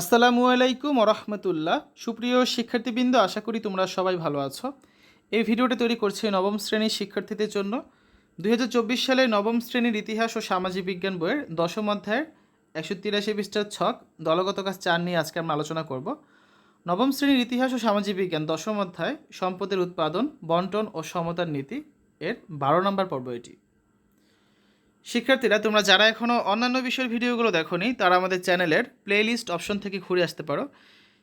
আসসালামু আলাইকুম রহমতুল্লাহ সুপ্রিয় শিক্ষার্থীবৃন্দ, আশা করি তোমরা সবাই ভালো আছো। এই ভিডিওটা তৈরি করছি নবম শ্রেণির শিক্ষার্থীদের জন্য। দুই সালে নবম শ্রেণির ইতিহাস ও সামাজিক বিজ্ঞান বইয়ের দশম অধ্যায়ের একশো তিরাশি পৃষ্ঠার ছক দলগত কাজ চার নিয়ে আজকে আমরা আলোচনা করব। নবম শ্রেণির ইতিহাস ও সামাজিক বিজ্ঞান দশম অধ্যায়, সম্পদের উৎপাদন, বন্টন ও সমতার নীতি এর বারো নম্বর পর্ব এটি। শিক্ষার্থীরা, তোমরা যারা এখনও অন্যান্য বিষয়ের ভিডিওগুলো দেখোনি, তারা আমাদের চ্যানেলের প্লেলিস্ট অপশন থেকে ঘুরে আসতে পারো।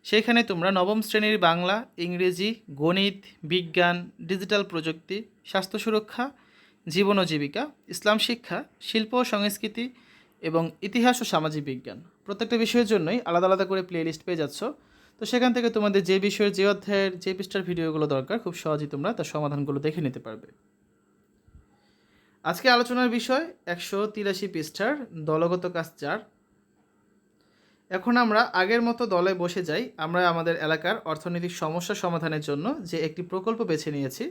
সেইখানে তোমরা নবম শ্রেণির বাংলা, ইংরেজি, গণিত, বিজ্ঞান, ডিজিটাল প্রযুক্তি, স্বাস্থ্য সুরক্ষা, জীবন ও জীবিকা, ইসলাম শিক্ষা, শিল্প ও সংস্কৃতি এবং ইতিহাস ও সামাজিক বিজ্ঞান। প্রত্যেকটা বিষয়ের জন্যই আলাদা আলাদা করে প্লেলিস্ট পেয়ে যাচ্ছ। তো সেখান থেকে তোমাদের যে বিষয়ের, যে অধ্যায়ের, যে পৃষ্ঠার ভিডিওগুলো দরকার, খুব সহজেই তোমরা তার সমাধানগুলো দেখে নিতে পারবে। আজকে আলোচনার বিষয় একশো তিরাশি পৃষ্ঠার দলগত কাজ চার। এখন আমরা আগের মতো দলে বসে যাই। আমরা আমাদের এলাকার অর্থনৈতিক সমস্যা সমাধানের জন্য যে একটি প্রকল্প বেছে নিয়েছি,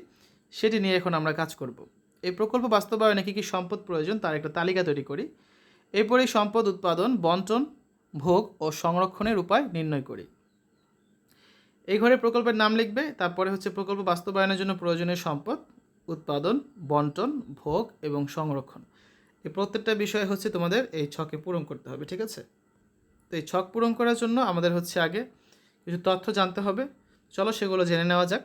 সেটি নিয়ে এখন আমরা কাজ করব। এই প্রকল্প বাস্তবায়নে কী কী সম্পদ প্রয়োজন তার একটা তালিকা তৈরি করি। এরপর সম্পদ উৎপাদন, বন্টন, ভোগ ও সংরক্ষণের উপায় নির্ণয় করি। এই ঘরে প্রকল্পের নাম লিখবে, তারপরে হচ্ছে প্রকল্প বাস্তবায়নের জন্য প্রয়োজনীয় সম্পদ। উৎপাদন, বন্টন, ভোগ এবং সংরক্ষণ। এই প্রত্যেকটা বিষয় হচ্ছে তোমাদের এই ছকে পূরণ করতে হবে, ঠিক আছে? তো এই ছক পূরণ করার জন্য আমাদের হচ্ছে আগে কিছু তথ্য জানতে হবে। চলো সেগুলো জেনে নেওয়া যাক।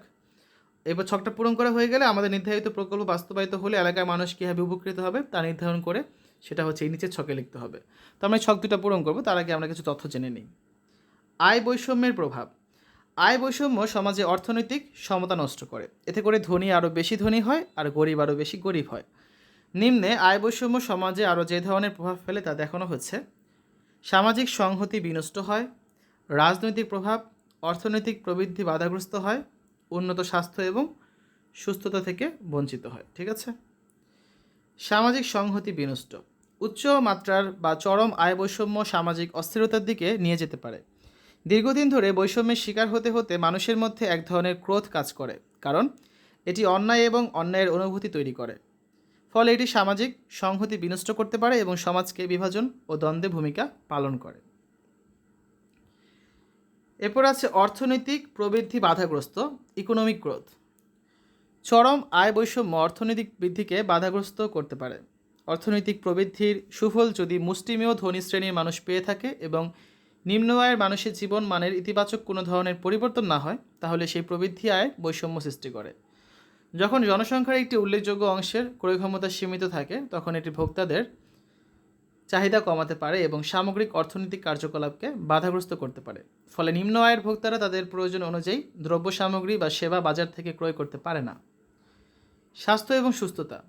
এবার ছকটা পূরণ করা হয়ে গেলে আমাদের নির্ধারিত প্রকল্প বাস্তবায়িত হলে এলাকার মানুষ কীভাবে উপকৃত হবে তা নির্ধারণ করে সেটা হচ্ছে এই নিচের ছকে লিখতে হবে। তো আমরা ছক দুটা পূরণ করব, তার আগে আমরা কিছু তথ্য জেনে নিই। আয় বৈষম্যের প্রভাব। আয় বৈষম্য সমাজে অর্থনৈতিক সমতা নষ্ট করে। এতে করে ধনী আরও বেশি ধনী হয় আর গরিব আরও বেশি গরিব হয়। নিম্নে আয় বৈষম্য সমাজে আরও যে ধরনের প্রভাব ফেলে তা দেখানো হচ্ছে। সামাজিক সংহতি বিনষ্ট হয়, রাজনৈতিক প্রভাব, অর্থনৈতিক প্রবৃদ্ধি বাধাগ্রস্ত হয়, উন্নত স্বাস্থ্য এবং সুস্থতা থেকে বঞ্চিত হয়। ঠিক আছে? সামাজিক সংহতি বিনষ্ট। উচ্চ মাত্রার বা চরম আয় বৈষম্য সামাজিক অস্থিরতার দিকে নিয়ে যেতে পারে। দীর্ঘদিন ধরে বৈষম্যের শিকার হতে হতে মানুষের মধ্যে এক ধরনের ক্রোধ কাজ করে, কারণ এটি অন্যায় এবং অন্যায়ের অনুভূতি তৈরি করে। ফলে এটি সামাজিক সংহতি বিনষ্ট করতে পারে এবং সমাজকে বিভাজন ও দ্বন্দ্বে ভূমিকা পালন করে। এরপর আছে অর্থনৈতিক প্রবৃদ্ধি বাধাগ্রস্ত ইকোনমিক গ্রোথ চরম আয় বৈষম্য অর্থনৈতিক বৃদ্ধিকে বাধাগ্রস্ত করতে পারে। অর্থনৈতিক প্রবৃদ্ধির সুফল যদি মুষ্টিমেয় ধনী শ্রেণির মানুষ পেয়ে থাকে এবং নিম্ন আয়ের মানুষের জীবন মানের ইতিবাচক কোনো ধরনের পরিবর্তন না হয়, তাহলে সেই প্রবৃদ্ধি আয় বৈষম্য সৃষ্টি করে। যখন জনসংখ্যার একটি উল্লেখযোগ্য অংশের ক্রয় ক্ষমতা সীমিত থাকে, তখন এটি ভোক্তাদের চাহিদা কমাতে পারে এবং সামগ্রিক অর্থনৈতিক কার্যকলাপকে বাধাগ্রস্ত করতে পারে। ফলে নিম্ন আয়ের ভোক্তারা তাদের প্রয়োজন অনুযায়ী দ্রব্য সামগ্রী বা সেবা বাজার থেকে ক্রয় করতে পারে না। স্বাস্থ্য এবং সুস্থতা।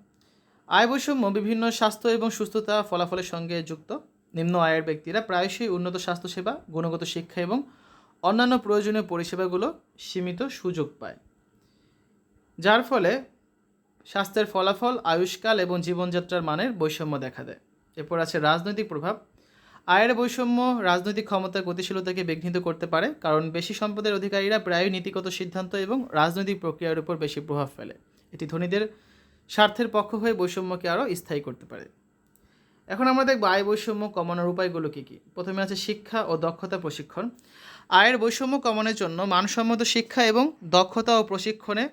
আয় বৈষম্য বিভিন্ন স্বাস্থ্য এবং সুস্থতা ফলাফলের সঙ্গে যুক্ত। নিম্ন আয়ের ব্যক্তিরা প্রায়শই উন্নত স্বাস্থ্যসেবা, গুণগত শিক্ষা এবং অন্যান্য প্রয়োজনীয় পরিষেবাগুলো সীমিত সুযোগ পায়। যার ফলে স্বাস্থ্যের ফলাফল, আয়ুষ্কাল এবং জীবনযাত্রার মানের বৈষম্য দেখা দেয়। এরপর আছে রাজনৈতিক প্রভাব। আয়ের বৈষম্য রাজনৈতিক ক্ষমতার গতিশীলতাকে বিঘ্নিত করতে পারে, কারণ বেশি সম্পদের অধিকারীরা প্রায়ই নীতিগত সিদ্ধান্ত এবং রাজনৈতিক প্রক্রিয়ার উপর বেশি প্রভাব ফেলে। এটি ধনীদের স্বার্থের পক্ষ হয়ে বৈষম্যকে আরও স্থায়ী করতে পারে। এখন আমরা দেখব আয় বৈষম্য কমানোর উপায়গুলো কী কী? প্রথমে আছে শিক্ষা ও দক্ষতা প্রশিক্ষণ। আয়ের বৈষম্য কমানোর জন্য মানসম্মত শিক্ষা এবং দক্ষতা ও প্রশিক্ষণে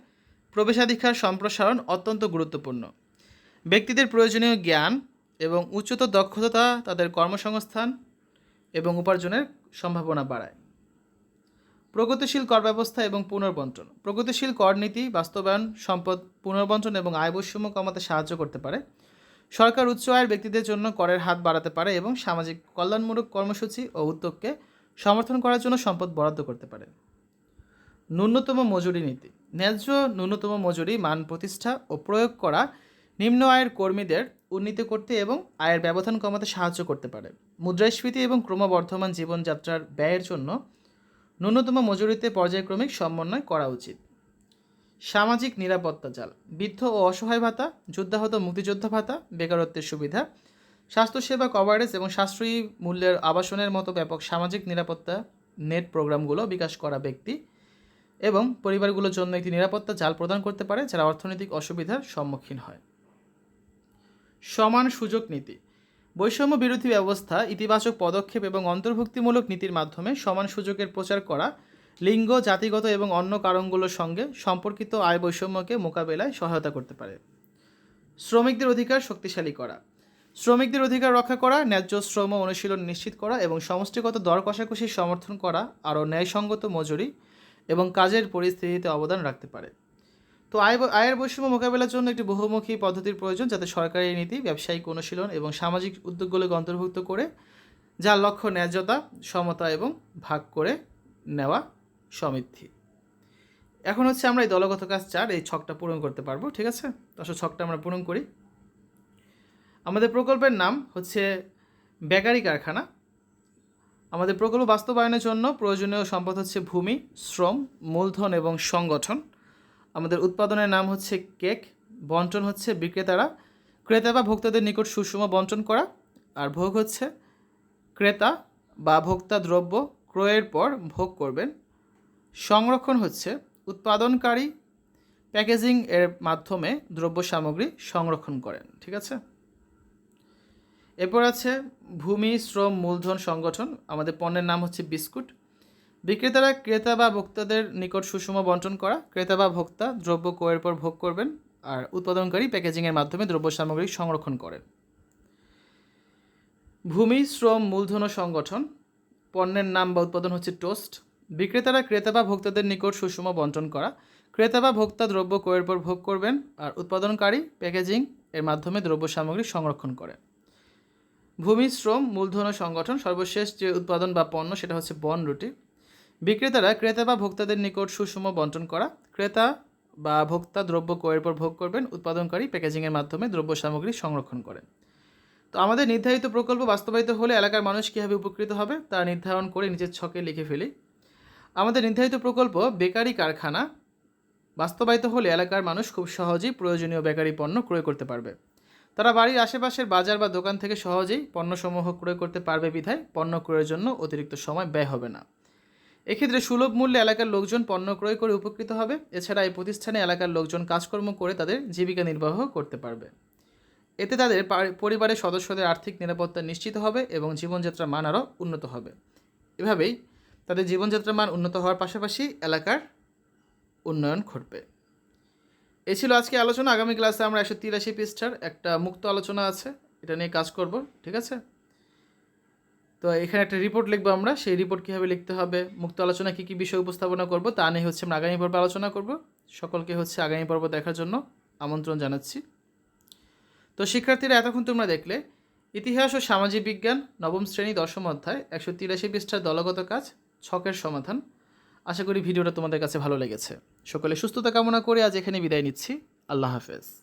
প্রবেশাধিকার সম্প্রসারণ অত্যন্ত গুরুত্বপূর্ণ। ব্যক্তিদের প্রয়োজনীয় জ্ঞান এবং উচ্চতর দক্ষতা তাদের কর্মসংস্থান এবং উপার্জনের সম্ভাবনা বাড়ায়। প্রগতিশীল কর ব্যবস্থা এবং পুনর্বন্টন। প্রগতিশীল কর নীতি, বাস্তবায়ন, সম্পদ, পুনর্বন্টন এবং আয় বৈষম্য কমাতে সাহায্য করতে পারে। সরকার উচ্চ আয়ের ব্যক্তিদের জন্য করের হাত বাড়াতে পারে এবং সামাজিক কল্যাণমূলক কর্মসূচি ও উদ্যোগকে সমর্থন করার জন্য সম্পদ বরাদ্দ করতে পারে। ন্যূনতম মজুরি নীতি। ন্যায্য ন্যূনতম মজুরি, মান প্রতিষ্ঠা ও প্রয়োগ করা নিম্ন আয়ের কর্মীদের উন্নীত করতে এবং আয়ের ব্যবধান কমাতে সাহায্য করতে পারে। মুদ্রাস্ফীতি এবং ক্রমবর্ধমান জীবনযাত্রার ব্যয়ের জন্য ন্যূনতম মজুরিতে পর্যায়ক্রমিক সমন্বয় করা উচিত। সামাজিক নিরাপত্তা জাল বৃদ্ধ ও অসহায় ভাতা, যুদ্ধাহত মুক্তিযোদ্ধা ভাতা, বেকারত্বের সুবিধা, স্বাস্থ্যসেবা কভারেজ এবং সাশ্রয়ী মূল্যের আবাসনের মতো ব্যাপক সামাজিক নিরাপত্তা নেট প্রোগ্রামগুলো বিকাশ করা ব্যক্তি এবং পরিবারগুলোর জন্য একটি নিরাপত্তা জাল প্রদান করতে পারে, যারা অর্থনৈতিক অসুবিধার সম্মুখীন হয়। সমান সুযোগ নীতি, বৈষম্য বিরোধী ব্যবস্থা, ইতিবাচক পদক্ষেপ এবং অন্তর্ভুক্তিমূলক নীতির মাধ্যমে সমান সুযোগের প্রচার করা লিঙ্গ, জাতিগত এবং অন্য কারণগুলোর সঙ্গে সম্পর্কিত আয় বৈষম্যকে মোকাবেলায় সহায়তা করতে পারে। শ্রমিকদের অধিকার শক্তিশালী করা। শ্রমিকদের অধিকার রক্ষা করা, ন্যায্য শ্রম অনুশীলন নিশ্চিত করা এবং সমষ্টিগত দর কষাকষির সমর্থন করা আরও ন্যায়সঙ্গত মজুরি এবং কাজের পরিস্থিতিতে অবদান রাখতে পারে। তো আয় আয়ের বৈষম্য মোকাবেলার জন্য একটি বহুমুখী পদ্ধতির প্রয়োজন যাতে সরকারি নীতি, ব্যবসায়িক অনুশীলন এবং সামাজিক উদ্যোগগুলোকে অন্তর্ভুক্ত করে, যার লক্ষ্য ন্যায্যতা, সমতা এবং ভাগ করে নেওয়া সমৃদ্ধি। এখন হচ্ছে আমরা এই দলগত কাজ চার, এই ছকটা পূরণ করতে পারব, ঠিক আছে? আসলে ছকটা আমরা পূরণ করি। আমাদের প্রকল্পের নাম হচ্ছে বেকারি কারখানা। আমাদের প্রকল্প বাস্তবায়নের জন্য প্রয়োজনীয় সম্পদ হচ্ছে ভূমি, শ্রম, মূলধন এবং সংগঠন। আমাদের উৎপাদনের নাম হচ্ছে কেক, বন্টন হচ্ছে বিক্রেতারা, ক্রেতা বা ভোক্তাদের নিকট সুষম বন্টন করা, আর ভোগ হচ্ছে ক্রেতা বা ভোক্তা দ্রব্য ক্রয়ের পর ভোগ করবেন। সংরক্ষণ হচ্ছে উৎপাদনকারী প্যাকেজিং এর মাধ্যমে দ্রব্য সামগ্রী সংরক্ষণ করেন, ঠিক আছে? এরপর আছে ভূমি শ্রম মূলধন সংগঠন, আমাদের পণ্যের নাম হচ্ছে বিস্কুট। বিক্রেতারা ক্রেতা বা ভোক্তাদের নিকট সুষম বন্টন করা, ক্রেতা বা ভোক্তা দ্রব্য ক্রয়ের পর ভোগ করবেন আর উৎপাদনকারী প্যাকেজিংয়ের মাধ্যমে দ্রব্য সামগ্রী সংরক্ষণ করেন। ভূমি শ্রম মূলধন সংগঠন, পণ্যের নাম বা উৎপাদন হচ্ছে টোস্ট। বিক্রেতারা ক্রেতা বা ভোক্তাদের নিকট সুষম বন্টন করা, ক্রেতা বা ভোক্তা দ্রব্য ক্রয়ের পর ভোগ করবেন আর উৎপাদনকারী, প্যাকেজিং এর মাধ্যমে দ্রব্য সামগ্রী সংরক্ষণ করে। ভূমি, শ্রম, মূলধন ও সংগঠন, সর্বশেষ যে উৎপাদন বা পণ্য সেটা হচ্ছে বন রুটি। বিক্রেতারা ক্রেতা বা ভোক্তাদের নিকট সুষম বন্টন করা, ক্রেতা বা ভোক্তা দ্রব্য ক্রয়ের পর ভোগ করবেন, উৎপাদনকারী প্যাকেজিংয়ের মাধ্যমে দ্রব্য সামগ্রী সংরক্ষণ করেন। তো আমাদের নির্ধারিত প্রকল্প বাস্তবায়িত হলে এলাকার মানুষ কীভাবে উপকৃত হবে তা নির্ধারণ করে নিজের ছকে লিখে ফেলি। আমাদের নির্ধারিত প্রকল্প বেকারি কারখানা বাস্তবায়িত হলে এলাকার মানুষ খুব সহজেই প্রয়োজনীয় বেকারি পণ্য ক্রয় করতে পারবে। তারা বাড়ির আশেপাশের বাজার বা দোকান থেকে সহজেই পণ্যসমূহ ক্রয় করতে পারবে বিধায় পণ্য ক্রয়ের জন্য অতিরিক্ত সময় ব্যয় হবে না। এক্ষেত্রে সুলভ মূল্যে এলাকার লোকজন পণ্য ক্রয় করে উপকৃত হবে। এছাড়া এই প্রতিষ্ঠানে এলাকার লোকজন কাজকর্ম করে তাদের জীবিকা নির্বাহ করতে পারবে। এতে তাদের পরিবারের সদস্যদের আর্থিক নিরাপত্তা নিশ্চিত হবে এবং জীবনযাত্রার মান আরও উন্নত হবে। এভাবেই তাদের জীবনযাত্রার মান উন্নত হওয়ার পাশাপাশি এলাকার উন্নয়ন ঘটবে। এ ছিল আজকে আলোচনা। আগামী ক্লাসে আমরা একশো তিরাশি পৃষ্ঠার একটা মুক্ত আলোচনা আছে। এটা নিয়ে কাজ করব, ঠিক আছে? তো এখানে একটা রিপোর্ট লিখব আমরা। সেই রিপোর্ট কীভাবে লিখতে হবে, মুক্ত আলোচনা কী কী বিষয় উপস্থাপনা করব, তা নিয়ে হচ্ছে আমরা আগামী পর্বে আলোচনা করব। সকলকে হচ্ছে আগামী পর্ব দেখার জন্য আমন্ত্রণ জানাচ্ছি। তো শিক্ষার্থীরা, এতক্ষণ তোমরা দেখলে, ইতিহাস ও সামাজিক বিজ্ঞান, নবম শ্রেণি, দশম অধ্যায়, একশো তিরাশি পৃষ্ঠার দলগত কাজ ছকের সমাধান। আশা করি ভিডিওটা তোমাদের কাছে ভালো লেগেছে। সকলে সুস্থতা কামনা করে আজ এখানে বিদায় নিচ্ছি। আল্লাহ হাফেজ।